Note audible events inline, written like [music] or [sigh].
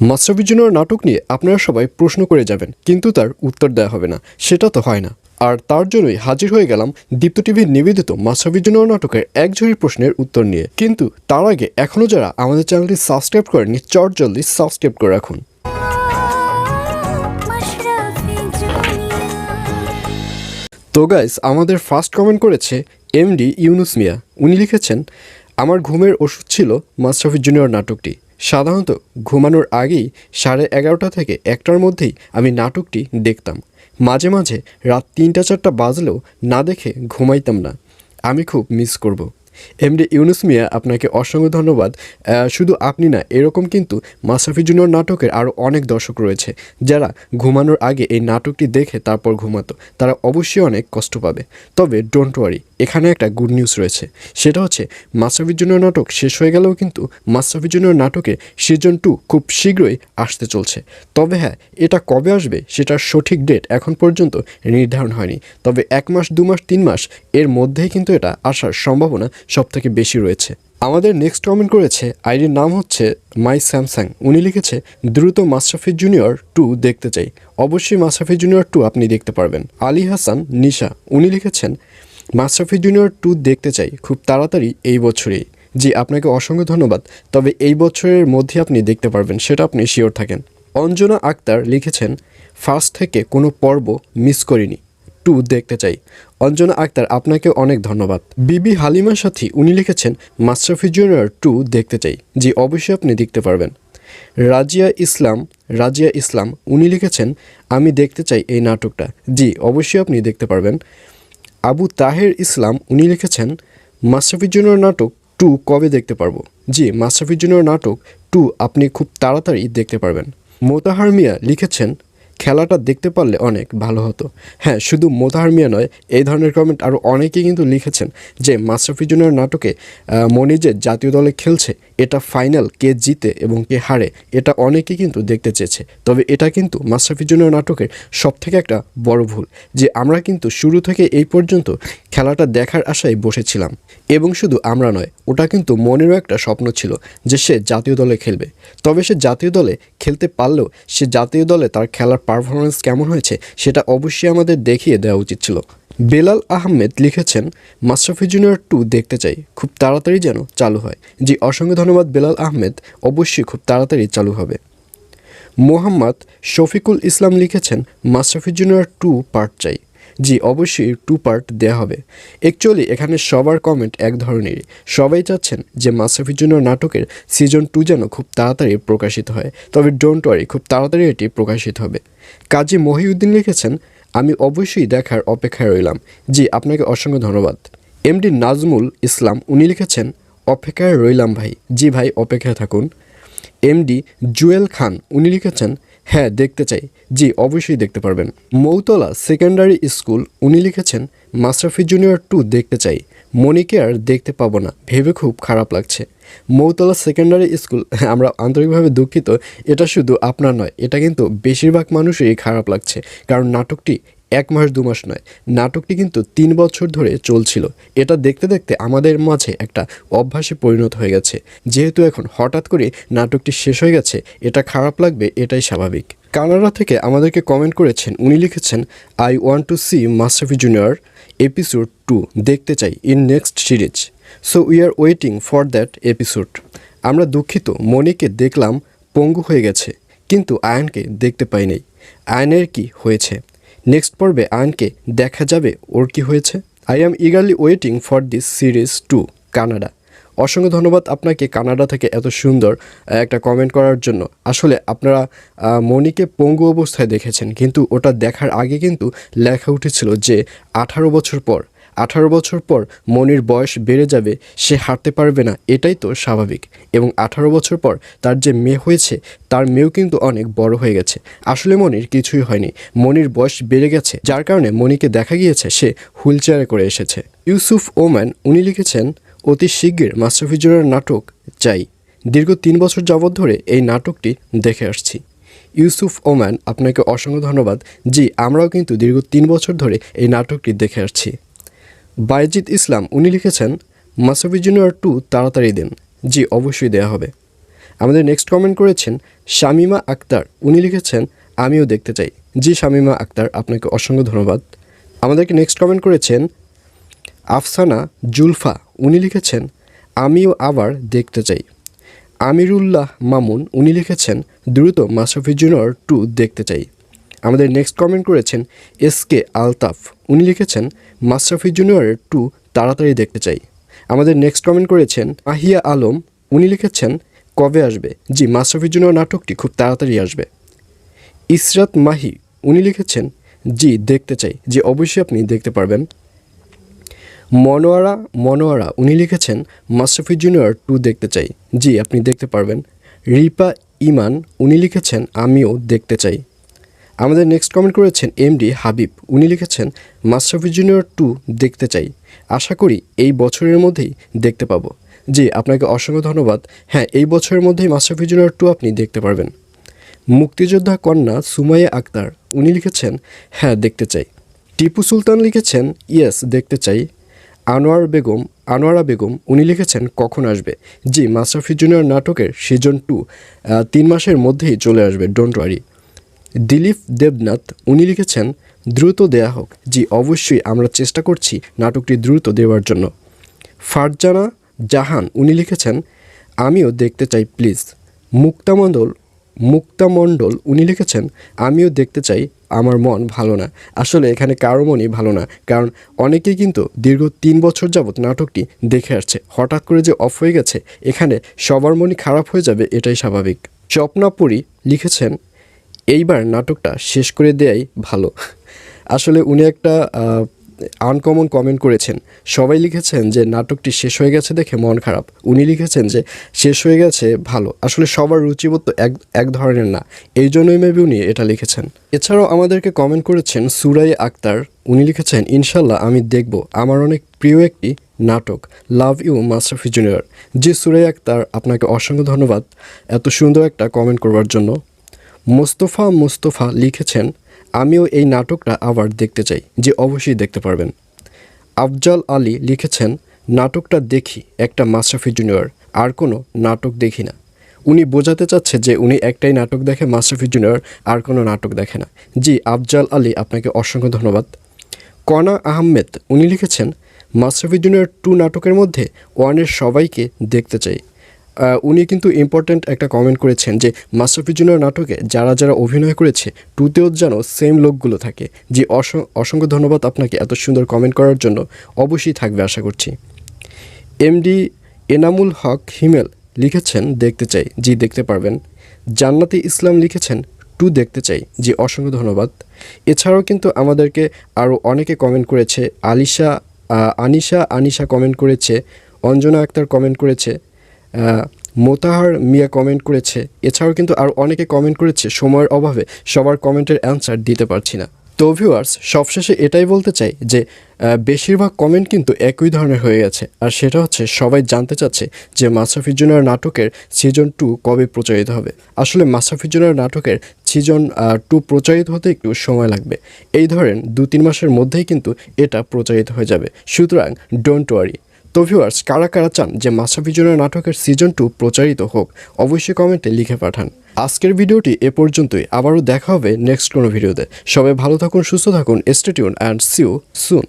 Mashrafe junior নাটক নিয়ে আপনারা সবাই প্রশ্ন করে যাবেন, কিন্তু তার উত্তর দেওয়া হবে না। সেটা তো হয় না। আর তার জন্যই হাজির হয়ে গেলাম দীপ্ত টিভির নিবেদিত মাস্টারফি জুনিয়র নাটকের এক ঝুড়ি প্রশ্নের উত্তর নিয়ে। কিন্তু তার আগে এখনও যারা আমাদের চ্যানেলটি সাবস্ক্রাইব করেনি চট জলদি সাবস্ক্রাইব করে রাখুন। তো গাইস আমাদের ফার্স্ট কমেন্ট করেছে এমডি ইউনুস মিয়া। উনি লিখেছেন আমার ঘুমের ওষুধ ছিল মাস্টাফি জুনিয়র নাটকটি। সাধারণত ঘুমানোর আগেই সাড়ে এগারোটা থেকে একটার মধ্যেই আমি নাটকটি দেখতাম। মাঝে মাঝে রাত তিনটা চারটা বাজলেও না দেখে ঘুমাইতাম না। আমি খুব মিস করব। এমডি ইউনুস মিয়া আপনাকে অসংখ্য ধন্যবাদ। শুধু আপনি না, এরকম কিন্তু মাসাফি জুনিয়র নাটকের আরও অনেক দর্শক রয়েছে। যারা ঘুমানোর আগে এই নাটকটি দেখে তারপর ঘুমাতো, তারা অবশ্যই অনেক কষ্ট পাবে। তবে ডোন্ট ওয়ারি এখানে একটা গুড নিউজ রয়েছে। সেটা হচ্ছে মাসাফি জুনিয়র নাটক শেষ হয়ে গেলেও কিন্তু মাসাফি জুনিয়র নাটকের সিজন টু খুব শীঘ্রই আসতে চলছে। তবে হ্যাঁ এটা কবে আসবে সেটার সঠিক ডেট এখন পর্যন্ত নির্ধারণ হয়নি। তবে এক মাস, দু মাস, তিন মাস, এর মধ্যেই কিন্তু এটা আসার সম্ভাবনা সব থেকে বেশি রয়েছে। আমাদের নেক্সট কমেন্ট করেছে আইডির নাম হচ্ছে মাই স্যামসাং উনি লিখেছে, দ্রুত মাশরাফি জুনিয়র টু দেখতে চাই। অবশ্যই মাশরাফি জুনিয়র টু আপনি দেখতে পারবেন। আলী হাসান, নিশা, উনি লিখেছেন মাশরাফি জুনিয়র টু দেখতে চাই, খুব তাড়াতাড়ি এই বছরেই। জি, আপনাকে অসংখ্য ধন্যবাদ। তবে এই বছরের মধ্যে আপনি দেখতে পারবেন, সেটা আপনি শিওর থাকেন। অঞ্জনা আক্তার লিখেছেন, ফার্স্ট থেকে কোনো পর্ব মিস করিনি। টু দেখতে চাই। অঞ্জনা আক্তার আপনাকে অনেক ধন্যবাদ। বিবি হালিমা সাথী, উনি লিখেছেন মাস্টারফি জুনিয়র টু দেখতে চাই জি অবশ্যই আপনি দেখতে পারবেন। রাজিয়া ইসলাম রাজিয়া ইসলাম, উনি লিখেছেন, আমি দেখতে চাই এই নাটকটা। জি, অবশ্যই আপনি দেখতে পারবেন। আবু তাহের ইসলাম, উনি লিখেছেন মাস্টারফি জুনিয়র নাটক টু কবে দেখতে পারব? জি মাস্টারফি জুনিয়র নাটক টু আপনি খুব তাড়াতাড়ি দেখতে পারবেন। মোতাহার মিয়া লিখেছেন খেলাটা দেখতে পারলে অনেক ভালো হতো। হ্যাঁ শুধু মোতাহার মিয়া নয়, এই ধরনের কমেন্ট আরও অনেকেই কিন্তু লিখেছেন যে মাস্টারফি জুনিয়র নাটকে মনি যে জাতীয় দলে খেলছে, এটা ফাইনাল কে জিতে এবং কে হারে, এটা অনেকেই কিন্তু দেখতে চেয়েছে। তবে এটা কিন্তু মাস্টারফি জুনিয়র নাটকের সব থেকে একটা বড় ভুল, যে আমরা কিন্তু শুরু থেকে এই পর্যন্ত খেলাটা দেখার আশায় বসেছিলাম। এবং শুধু আমরা নয়, ওটা কিন্তু মনেরও একটা স্বপ্ন ছিল যে সে জাতীয় দলে খেলবে। তবে সে জাতীয় দলে খেলতে পারলেও সে জাতীয় দলে তার খেলার পারফরমেন্স কেমন হয়েছে, সেটা অবশ্যই আমাদের দেখিয়ে দেওয়া উচিত ছিল। বেলাল আহমেদ লিখেছেন মাস্টারফি জুনিয়র টু দেখতে চাই, খুব তাড়াতাড়ি যেন চালু হয়। জি, অসংখ্য ধন্যবাদ বেলাল আহমেদ, অবশ্যই খুব তাড়াতাড়ি চালু হবে। মোহাম্মদ শফিকুল ইসলাম লিখেছেন মাস্টারফি জুনিয়র টু পার্ট চাই। জি, অবশ্যই টু পার্ট দেওয়া হবে। অ্যাকচুয়ালি এখানে সবার কমেন্ট এক ধরনেরই। সবাই চাচ্ছেন যে মাস্টারফি জুনিয়র নাটকের সিজন টু যেন খুব তাড়াতাড়ি প্রকাশিত হয়। তবে ডোন্ট ওয়ারি খুব তাড়াতাড়ি এটি প্রকাশিত হবে। কাজী মহিউদ্দিন লিখেছেন, আমি অবশ্যই দেখার অপেক্ষায় রইলাম। জি, আপনাকে অসংখ্য ধন্যবাদ। এমডি নাজমুল ইসলাম, উনি লিখেছেন, অপেক্ষায় রইলাম ভাই। জি ভাই, অপেক্ষায় থাকুন। এমডি জুয়েল খান, উনি লিখেছেন হ্যাঁ দেখতে চাই। জি, অবশ্যই দেখতে পারবেন। মৌতলা সেকেন্ডারি স্কুল, উনি লিখেছেন মাস্টারফি জুনিয়র টু দেখতে চাই। মনিকে আর দেখতে পাবো না। ভেবে খুব খারাপ লাগছে। মৌতলা সেকেন্ডারি স্কুল, [laughs] আমরা আন্তরিকভাবে দুঃখিত। এটা শুধু আপনার নয়, এটা কিন্তু বেশিরভাগ মানুষই খারাপ লাগছে। কারণ নাটকটি এক মাস, দু মাস নয়। নাটকটি কিন্তু তিন বছর ধরে চলছিল। এটা দেখতে দেখতে আমাদের মাঝে একটা অভ্যাসে পরিণত হয়ে গেছে। যেহেতু এখন হঠাৎ করে নাটকটি শেষ হয়ে গেছে, এটা খারাপ লাগবে, এটাই স্বাভাবিক। কানাডা থেকে আমাদেরকে কমেন্ট করেছেন, উনি লিখেছেন I want to see Mashrafe junior episode two দেখতে চাই in next series so we are waiting for that episode আমরা দুঃখিত, মনিকে দেখলাম, পঙ্গু হয়ে গেছে, কিন্তু আয়নকে দেখতে পাইনি। আয়নের কি হয়েছে? নেক্সট পর্বে আয়নকে দেখা যাবে ওর কি হয়েছে। I am eagerly waiting for this series two Canada অসংখ্য ধন্যবাদ আপনাকে কানাডা থেকে এত সুন্দর একটা কমেন্ট করার জন্য। আসলে আপনারা মনিকে পঙ্গু অবস্থায় দেখেছেন, কিন্তু ওটা দেখার আগে কিন্তু লেখা উঠেছিল যে আঠারো বছর পর আঠারো বছর পর মনির বয়স বেড়ে যাবে, সে হাঁটতে পারবে না, এটাই তো স্বাভাবিক। এবং আঠারো বছর পর তার যে মেয়ে হয়েছে, তার মেয়েও কিন্তু অনেক বড় হয়ে গেছে। আসলে মনির কিছুই হয়নি। মনির বয়স বেড়ে গেছে, যার কারণে মনিকে দেখা গিয়েছে, সে হুইল করে এসেছে। ইউসুফ ওম্যান উনি লিখেছেন, অতি শিগগির মাস্টারফিজুরের নাটক চাই। দীর্ঘ তিন বছর যাবৎ ধরে এই নাটকটি দেখে আসছি। ইউসুফ ওম্যান আপনাকে অসংখ্য ধন্যবাদ। জি, আমরাও কিন্তু দীর্ঘ তিন বছর ধরে এই নাটকটি দেখে আসছি। বাইজিৎ ইসলাম, উনি লিখেছেন মাসাফি জুনিয়র টু, তাড়াতাড়ি দেন, জি, অবশ্যই দেওয়া হবে। আমাদের নেক্সট কমেন্ট করেছেন, শামিমা আক্তার, উনি লিখেছেন, আমিও দেখতে চাই। জি, শামিমা আক্তার, আপনাকে অসংখ্য ধন্যবাদ। আমাদেরকে নেক্সট কমেন্ট করেছেন, আফসানা জুলফা, উনি লিখেছেন, আমিও আবার দেখতে চাই। আমিরুল্লাহ মামুন, উনি লিখেছেন, দ্রুত মাশরাফি জুনিয়র টু, দেখতে চাই। আমাদের নেক্সট কমেন্ট করেছেন এস কে আলতাফ। উনি লিখেছেন, মাশরাফি জুনিয়রের টু তাড়াতাড়ি দেখতে চাই। আমাদের নেক্সট কমেন্ট করেছেন আহিয়া আলম। উনি লিখেছেন, কবে আসবে? জি, মাশরাফি জুনিয়র নাটকটি খুব তাড়াতাড়ি আসবে। ইসরাত মাহি। উনি লিখেছেন, জি, দেখতে চাই। জি, অবশ্যই আপনি দেখতে পারবেন। মনোয়ারা মনোয়ারা। উনি লিখেছেন, মাশরাফি জুনিয়র টু দেখতে চাই। জি, আপনি দেখতে পারবেন। রিপা ইমান। উনি লিখেছেন, আমিও দেখতে চাই। আমাদের নেক্সট কমেন্ট করেছেন এমডি হাবিব। উনি লিখেছেন মাশরাফি জুনিয়র টু দেখতে চাই। আশা করি এই বছরের মধ্যেই দেখতে পাবো। জি, আপনাকে অসংখ্য ধন্যবাদ। হ্যাঁ এই বছরের মধ্যেই মাশরাফি জুনিয়র টু আপনি দেখতে পারবেন। মুক্তিযোদ্ধা কন্যা সুমাইয়া আক্তার, উনি লিখেছেন হ্যাঁ দেখতে চাই। টিপু সুলতান লিখেছেন, ইয়েস, দেখতে চাই। আনোয়ার বেগম, আনোয়ারা বেগম, উনি লিখেছেন, কখন আসবে? জি মাশরাফি জুনিয়র নাটকের সিজন টু তিন মাসের মধ্যেই চলে আসবে ডোন্ট ওয়ারি দিলীপ দেবনাথ, উনি লিখেছেন, দ্রুত দেয়া হোক। জি, অবশ্যই আমরা চেষ্টা করছি নাটকটি দ্রুত দেওয়ার জন্য। ফারজানা জাহান, উনি লিখেছেন, আমিও দেখতে চাই, প্লিজ। মুক্তামণ্ডল মুক্তামণ্ডল উনি লিখেছেন, আমিও দেখতে চাই, আমার মন ভালো না। আসলে এখানে কারও মনই ভালো না, কারণ অনেকেই কিন্তু দীর্ঘ তিন বছর যাবৎ নাটকটি দেখে আসছে। হঠাৎ করে যে অফ হয়ে গেছে, এখানে সবার মনই খারাপ হয়ে যাবে, এটাই স্বাভাবিক। স্বপ্নাপুরী লিখেছেন এইবার নাটকটা শেষ করে দেয়াই ভালো। আসলে উনি একটা আনকমন কমেন্ট করেছেন। সবাই লিখেছেন যে, নাটকটি শেষ হয়ে গেছে দেখে মন খারাপ। উনি লিখেছেন যে, শেষ হয়ে গেছে ভালো। আসলে সবার রুচিবোধ তো এক এক ধরনের না। এই জন্যই মেবি উনি এটা লিখেছেন। এছাড়াও আমাদেরকে কমেন্ট করেছেন সুরাই আক্তার। উনি লিখেছেন, ইনশাল্লাহ আমি দেখব। আমার অনেক প্রিয় একটি নাটক। লাভ ইউ মাস্টারফি জুনিয়র জি সুরাই আক্তার, আপনাকে অসংখ্য ধন্যবাদ এত সুন্দর একটা কমেন্ট করবার জন্য। মোস্তফা মোস্তফা লিখেছেন, আমিও এই নাটকটা আবার দেখতে চাই, যে অবশ্যই দেখতে পারবেন। আফজাল আলী লিখেছেন, নাটকটা দেখি, একটা মাশরাফি জুনিয়র, আর কোনো নাটক দেখি না। উনি বোঝাতে চাচ্ছে যে উনি একটাই নাটক দেখে, মাশরাফি জুনিয়র আর কোনো নাটক দেখে না। জি, আফজাল আলী, আপনাকে অসংখ্য ধন্যবাদ। কনা আহমেদ, উনি লিখেছেন, মাশরাফি জুনিয়র টু নাটকের মধ্যে ওয়ানের সবাইকে দেখতে চাই। উনি কিন্তু ইম্পর্ট্যান্ট একটা কমেন্ট করেছেন যে মাস্টারফি জুনিয়র নাটকে যারা যারা অভিনয় করেছে, টুতেও যেন সেম লোকগুলো থাকে। যে অস- অসংখ্য ধন্যবাদ আপনাকে এত সুন্দর কমেন্ট করার জন্য। অবশ্যই থাকবে, আশা করছি। এমডি এনামুল হক হিমেল লিখেছেন, দেখতে চাই। জি, দেখতে পারবেন। জান্নাতি ইসলাম লিখেছেন, টু দেখতে চাই। জি, অসংখ্য ধন্যবাদ। এছাড়াও কিন্তু আমাদেরকে আরও অনেকে কমেন্ট করেছে, আলিশা আনিশা আনিশা কমেন্ট করেছে, অঞ্জনা আক্তার কমেন্ট করেছে মোতাহার মিয়া কমেন্ট করেছে। এছাড়াও কিন্তু আর অনেকে কমেন্ট করেছে, সময়ের অভাবে সবার কমেন্টের অ্যান্সার দিতে পারছি না। তো ভিউয়ার্স সবশেষে এটাই বলতে চাই যে বেশিরভাগ কমেন্ট কিন্তু একই ধরনের হয়ে গেছে। আর সেটা হচ্ছে, সবাই জানতে চাচ্ছে যে মাসাফি জুনিয়র নাটকের সিজন টু কবে প্রচারিত হবে। আসলে মাসাফি জুনিয়র নাটকের সিজন টু প্রচারিত হতে একটু সময় লাগবে। এই ধরেন দু তিন মাসের মধ্যেই কিন্তু এটা প্রচারিত হয়ে যাবে। সুতরাং ডোন্ট ওয়ারি তো ভিউয়ার্স কারা কারা চান যে মাসাফিজুরের নাটকের সিজন টু প্রচারিত হোক, অবশ্যই কমেন্টে লিখে পাঠান। আজকের ভিডিওটি এ পর্যন্তই, আবারও দেখা হবে নেক্সট কোনো ভিডিওতে সবাই ভালো থাকুন, সুস্থ থাকুন স্টেটিউন অ্যান্ড সিউ সুন